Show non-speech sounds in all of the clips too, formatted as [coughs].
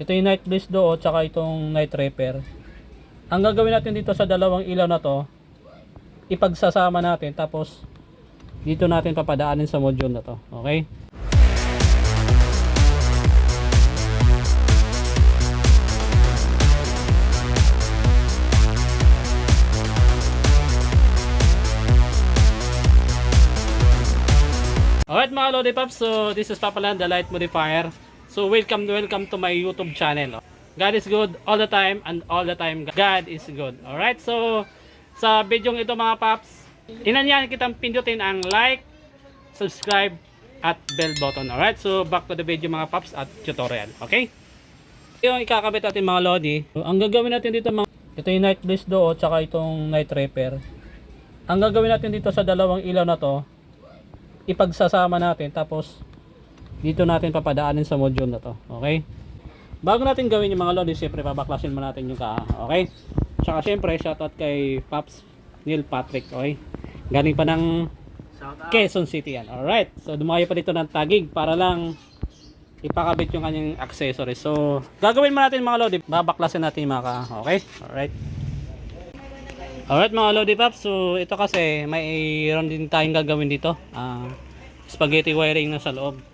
Ito yung night bliss do tsaka itong night repair. Ang gagawin natin dito sa dalawang ilaw na to, ipagsasama natin tapos dito natin papadaanin sa module na to. Okay? Alright mga Lodi Pops, so this is Papa Land, the Light Modifier. So welcome, welcome to my YouTube channel. God is good all the time and all the time God is good. Alright, so sa video ito mga Pops, inanyan kitang pindutin ang like, subscribe, at bell button. Alright, so back to the video mga Pops at tutorial. Okay? Yung ikakabit natin mga Lodi, ang gagawin natin dito mga ito yung night bliss do tsaka itong night repair. Ang gagawin natin dito sa dalawang ilaw na to, ipagsasama natin tapos dito natin papadaanin sa module na to okay? Bago natin gawin yung mga lodi siyempre babaklasin mo natin yung kaha okay? Tsaka siyempre shoutout kay Paps Neil Patrick okay? Galing pa ng Quezon City yan alright? So dumayo pa dito ng tagig para lang ipakabit yung kanyang accessories. So gagawin mo natin mga lodi babaklasin natin yung mga kaha okay? Alright. Alright mga Lodi Paps, so ito kasi mayroon din tayong gagawin dito. ah spaghetti wiring na sa loob.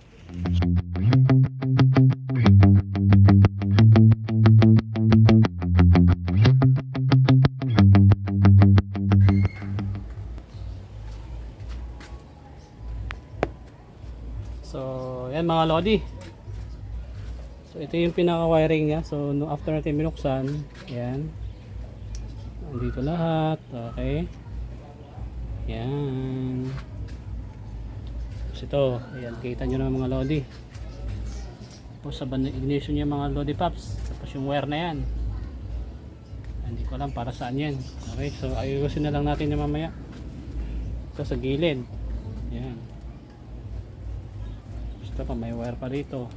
Yan mga Lodi. So, ito yung pinaka-wiring niya. So, no, after natin binuksan, yan. Andito lahat. Okay. Yan. Tapos ito. Ayan. Kita nyo na mga lodi. Tapos sa ignition niya mga lodi pops. Tapos yung wire na yan. Hindi ko alam para saan yan. Okay. So ayusin na lang natin yung mamaya. Ito sa gilid. Yan. Ito pa may wire pa rito.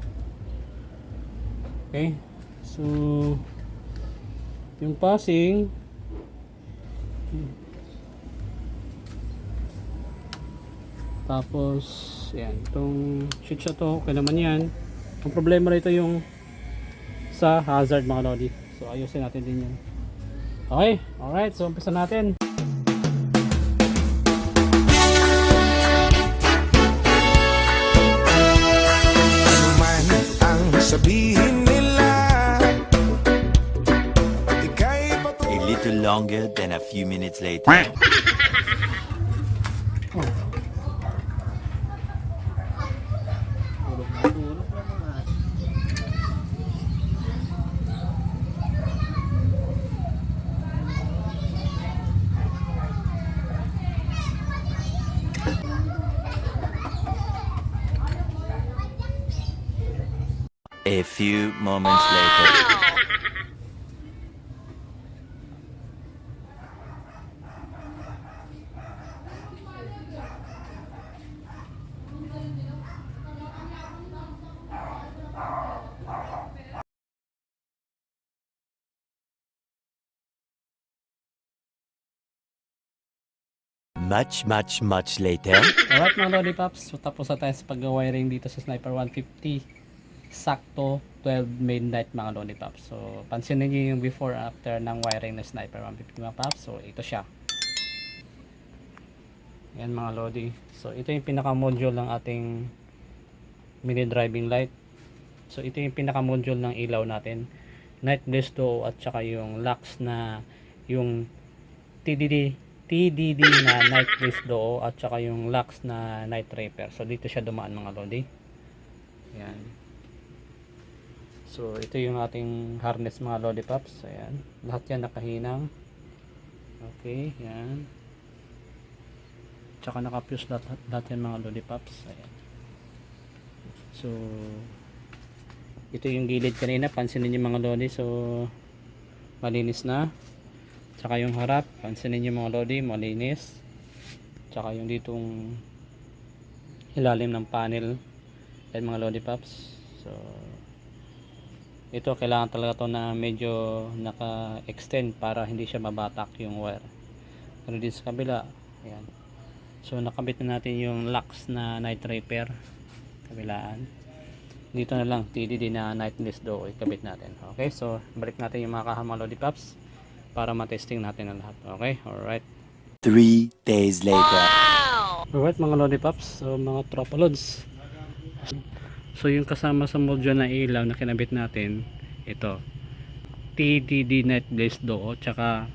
Okay. So yung passing Tapos, yan, itong na to, okay naman yan. Ang problema rito yung sa hazard mga lodi. So, ayusin natin din yan. Okay, alright, so umpisa natin. Longer than a few minutes later. A few moments later. Much, much, much later. Alright mga lodi pops, so tapos na tayo sa pag-wiring dito sa Sniper 150. Sakto 12 midnight mga lodi pops. So pansinin niyo yung before after ng wiring ng Sniper 150 mga pops. So ito siya. Yan mga lodi. So ito yung pinaka-module ng ating mini driving light. So ito yung pinaka-module ng ilaw natin. Night blisto at saka yung lux na yung TDD TDD na night bliss do at saka yung lux na night repair. So dito siya dumaan mga lodi. Yan. So ito yung ating harness mga lodi pops. Ayan. Lahat yan nakahinang. Okay, yan. Tsaka naka-fuse lahat, lahat yan mga lodi pops. Ayan. So ito yung gilid kanina. Pansinin niyo mga lodi. So malinis na. Tsaka yung harap, pansinin nyo mga lodi, malinis. Tsaka yung ditong ilalim ng panel. Yan mga lodi pops. So, ito kailangan talaga to na medyo naka-extend para hindi siya mabatak yung wire. Pero din sa kabila, ayan. So, nakabit na natin yung lux na night repair. Kabilaan. dito na lang TDD na night list do ikabit natin okay so balik natin yung mga kahama Lodi Pops para matesting natin ang lahat. Okay? Alright. Three days later. alright mga Lodi Pops so mga tropa lods. So yung kasama sa module na ilaw na kinabit natin ito. TDD night list do tsaka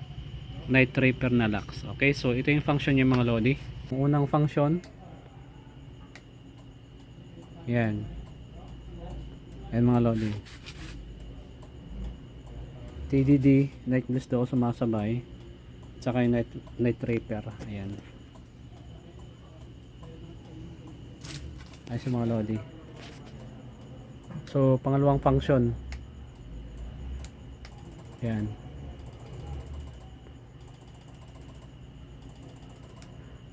night raper na lux. Okay? So ito yung function niya mga Lodi ang unang function. Yan. Ayan mga lodi. TDD, night mist daw sumasabay. Tsaka yung night, night raper. Ayan. Ayos yung mga lodi. So, pangalawang function. Ayan.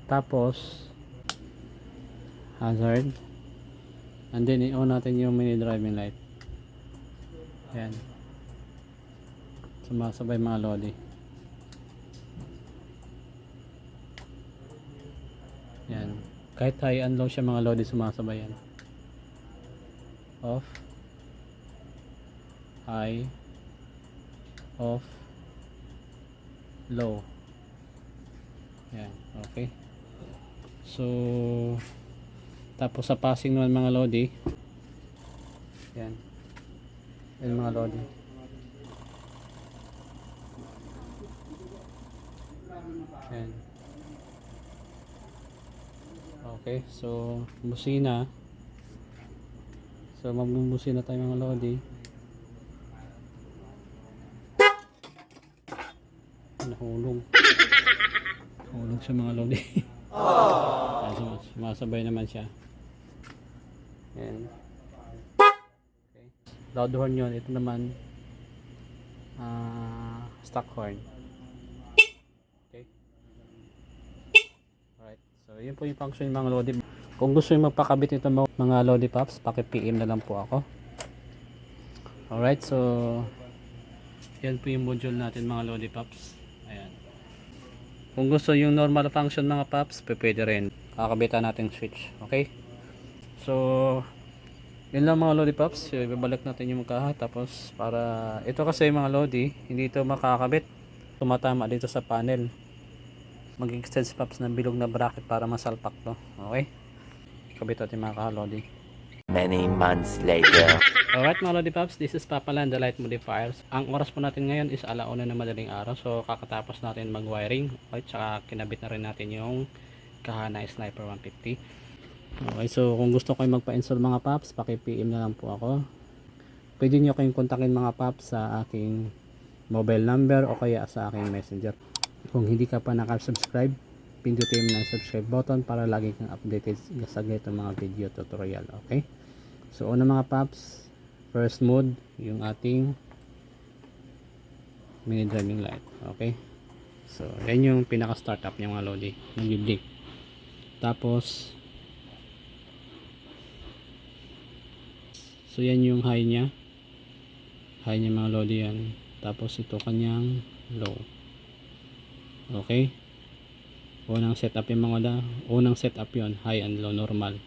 Tapos, hazard. And then i-on natin yung mini driving light. Yan. Sumasabay mga lodi. Yan. Kahit high and low siya mga lodi sumasabay yan. Off. High. Off. Low. Yan. Okay. So, tapos sa passing naman mga lodi. Yan. Yan mga lodi. Yan. Okay, so busina. So magbubusina tayo mga lodi. Nahulog. Nahulog siya mga lodi. Ayan, sumas- sumasabay naman siya. Yan. Okay. Loud horn yun. Ito naman ah stock horn. Okay. Alright. So, yun po yung function ng mga Lodi. Kung gusto nyo magpakabit nito mga, mga Lodi Pops, paki-PM na lang po ako. Alright. So, yan po yung module natin mga Lodi Pops. Ayan. Kung gusto yung normal function mga Pops, pwede rin. Kakabitan natin switch. Okay? So, yun lang mga Lodi Pops. So, ibabalik natin yung kaha. Tapos, para, ito kasi mga Lodi, hindi ito makakabit. Tumatama dito sa panel. Mag-extend si Pops ng bilog na bracket para masalpak to. Okay? Kabit natin mga kaha Lodi. Many months later. [laughs] Alright mga Lodi Pops, this is Papa Land, the light modifiers. Ang oras po natin ngayon is alauna na madaling araw. So, kakatapos natin mag-wiring. Okay, tsaka kinabit na rin natin yung Kahana Sniper 150. Okay, so kung gusto kayo magpa-install mga paps, paki-PM na lang po ako. Pwede nyo kayong kontakin mga paps sa aking mobile number o kaya sa aking messenger. Kung hindi ka pa nakasubscribe, pindutin mo na subscribe button para lagi kang updated sa ganitong mga video tutorial. Okay? So, una mga paps, first mode, yung ating mini driving light. Okay? So, yan yung pinaka-startup niya mga lodi. Nag-blink. Tapos, So yan yung high niya. High niya mga lodi yan. Tapos ito kanyang low. Okay? Unang setup yung mga da. Unang setup yon high and low normal.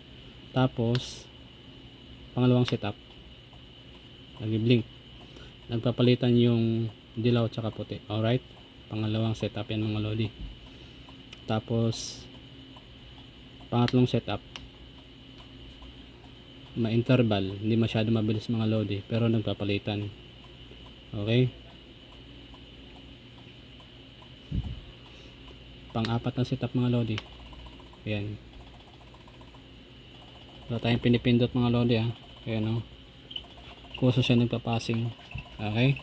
Tapos pangalawang setup nag-blink. Nagpapalitan yung dilaw tsaka puti. Alright? Pangalawang setup yan mga lodi. Tapos pangatlong setup ma-interval, hindi masyado mabilis mga lodi, pero nagpapalitan. Okay? Pang-apat na setup mga lodi. Ayan. Wala tayong pinipindot mga lodi ha. Ayan o. Kuso siya nagpapassing. Okay?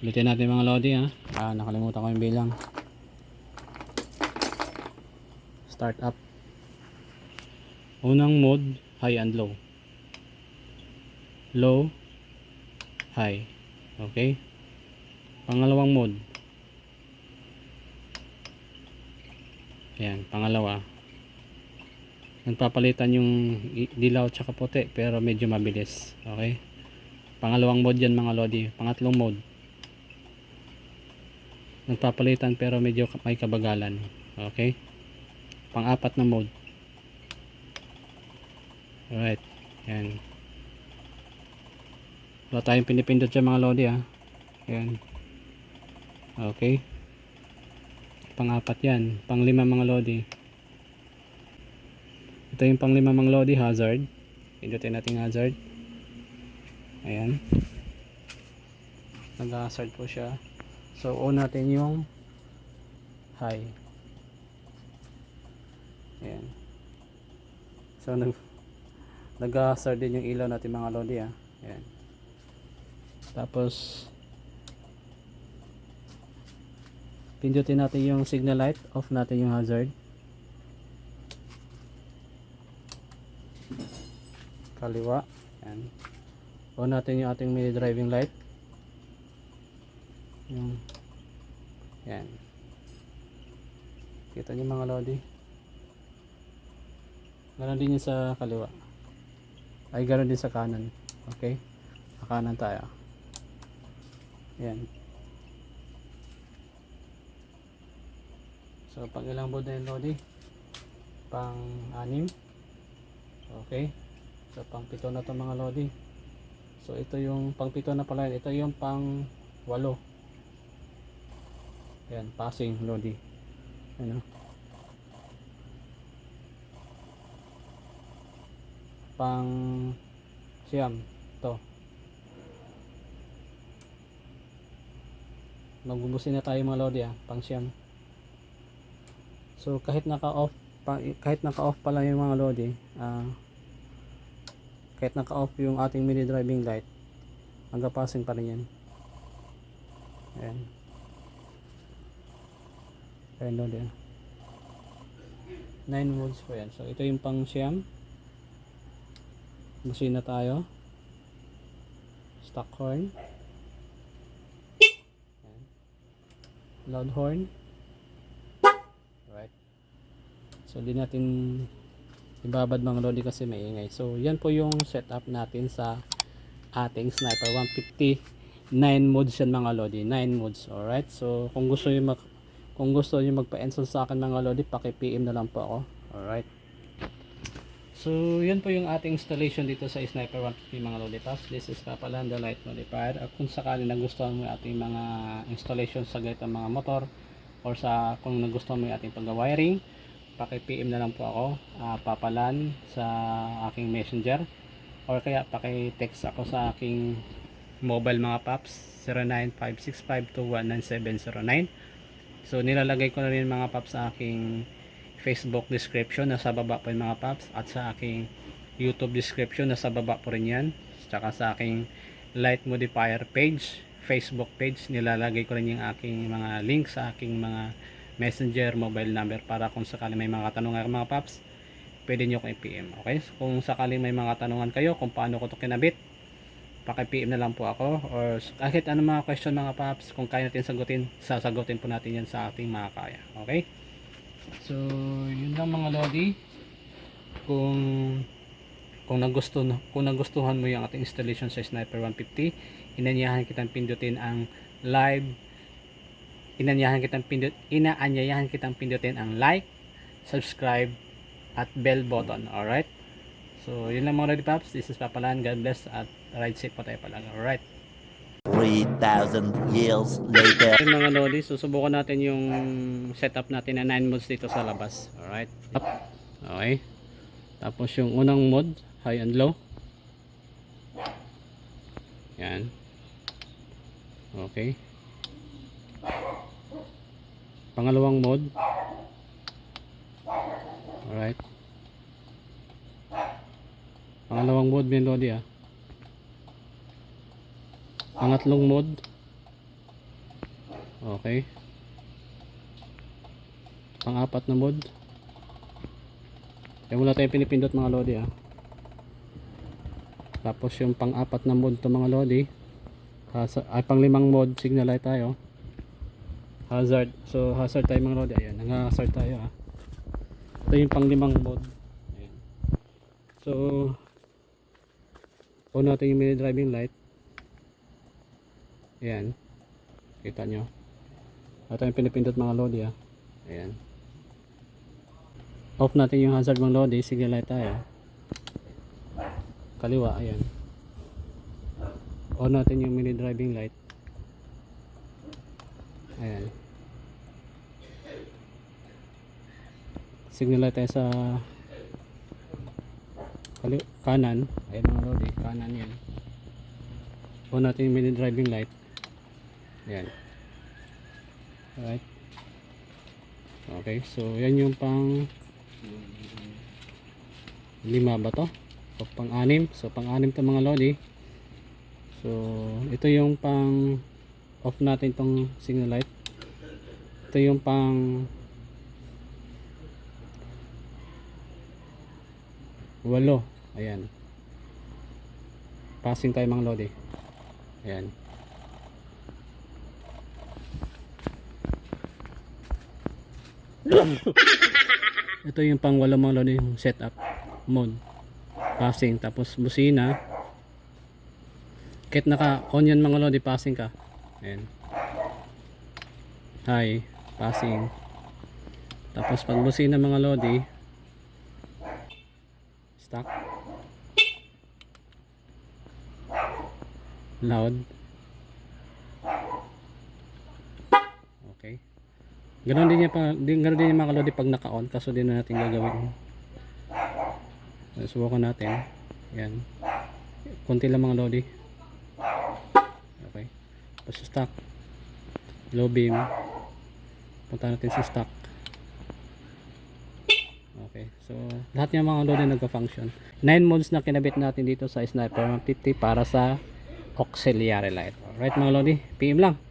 Ulitin natin mga lodi ha. Ah, nakalimutan ko yung bilang. Start up. Unang mode, high and low. Low, high. Okay? Pangalawang mode. Ayan, pangalawa. Nagpapalitan yung dilaw tsaka puti pero medyo mabilis. Okay? Pangalawang mode yan mga lodi. Pangatlong mode. Nagpapalitan pero medyo may kabagalan. Okay? Pang-apat na mode. Alright. Yan. Wala tayong pinipindot dyan mga lodi ah. Yan. Okay. Pang-apat yan. Pang-lima mga lodi. Ito yung pang-lima mga lodi hazard. Pindutin natin hazard. Ayan. Nag-hazard po siya. So on natin yung high. Ayan. So nag nag-hazard din yung ilaw natin mga lodi ah. Ayan. Tapos pindutin natin yung signal light, off natin yung hazard. Kaliwa. Ayan. On natin yung ating mini driving light. Yung Ayan. Kita niyo mga lodi. Ganon din yun sa kaliwa. Ay ganon din sa kanan. Okay? Sa kanan tayo. Ayan. So pang ilang board na yung lodi? Pang anim. Okay. So pang pito na to mga lodi. So ito yung pang pito na pala. Ito yung pang walo. Ayan, passing lodi. Ano? Pang siyam. To. Magbubusin na tayo mga lodi ah. Pang siyam. So kahit naka-off kahit naka-off pa lang yung mga lodi, ah kahit naka-off yung ating mini driving light, hanggang passing pa rin yan. Ayan. Ayan lodi ah. 9 volts po yan. So ito yung pang siyam. Busin na tayo. Stock horn. Ayan. Loud horn. Right. So di natin ibabad mga lodi kasi maingay. So yan po yung setup natin sa ating sniper 150 9 modes yan mga lodi. 9 modes alright? So kung gusto niyo mag kung gusto niyo magpa-install sa akin mga lodi paki-PM na lang po ako. Alright? So yun po yung ating installation dito sa sniper 150 mga lodi. Tapos this is Papalanda light modifier. At kung sakali nagustuhan mo yung ating mga installation sa ganitong mga motor or sa kung nagustuhan mo yung ating pag-wiring paki-PM na lang po ako ah, papalan sa aking messenger or kaya paki-text ako sa aking mobile mga paps 095652199709 so nilalagay ko na rin mga paps sa aking Facebook description na sa baba po yung mga paps at sa aking YouTube description na sa baba po rin yan. Tsaka sa aking light modifier page Facebook page nilalagay ko rin yung aking mga link sa aking mga messenger mobile number para kung sakali may mga katanungan mga paps pwede nyo ko i-PM okay? So, kung sakaling may mga tanungan kayo kung paano ko to kinabit paki-PM na lang po ako. Or kahit ano mga question mga paps kung kaya natin sagutin sasagutin po natin yan sa ating mga kaya okay? So yun lang mga lodi. Kung kung nagusto kung nagustuhan mo yung ating installation sa Sniper 150 inanyahan kitang pindutin ang live inanyahan kitang pindut inaanyayahan kitang pindutin ang like subscribe at bell button alright so yun lang mga Lodi Paps this is Papalan God bless at ride safe po tayo palagi alright 3,000 years later. Yung mga lodi, susubukan natin yung setup natin na 9 modes dito sa labas. Alright. Okay. Tapos yung unang mode, high and low. Yan. Okay. Pangalawang mode. Alright. Pangalawang mode, may lodi ah. Pangatlong mode. Okay. Pang-apat na mode. Kaya wala tayong pinipindot mga lodi ah. Tapos yung pang-apat na mode to mga lodi. Hasa, ay pang-limang mode signal light tayo. Hazard. So hazard tayo mga lodi. Ayan, nang-hazard tayo ah. Ito yung pang-limang mode. Ayan. So on natin yung mini driving light. Ayan. Kita nyo. Ito yung pinipindot mga lodi ah. Ayan. Off natin yung hazard mga lodi. Signal light tayo. kaliwa ayan on natin yung mini driving light ayan. Signal tayo sa kanan. Ayan mga lodi kanan yan. On natin yung mini driving light. Ayan. Alright. Okay so yan yung pang lima ba to? O pang anim. So pang anim to mga lodi. So ito yung pang off natin tong signal light. Ito yung pang walo. Ayan. Passing tayo mga lodi ayan. [coughs] Ito yung pang walo mga lodi yung setup mode passing tapos busina. Kahit naka on yan mga lodi passing ka ayan hi passing tapos pag busina mga lodi stop loud okay Ganon din yan pa, din, yung mga kalodi pag naka-on kaso din na natin gagawin. Subukan natin. Yan. Konti lang mga lodi. Tapos stock. Low beam. Punta natin sa stock. Okay. So, lahat yung mga lodi nagka-function. 9 modes na kinabit natin dito sa Sniper 150 para sa auxiliary light. Alright mga lodi. PM lang.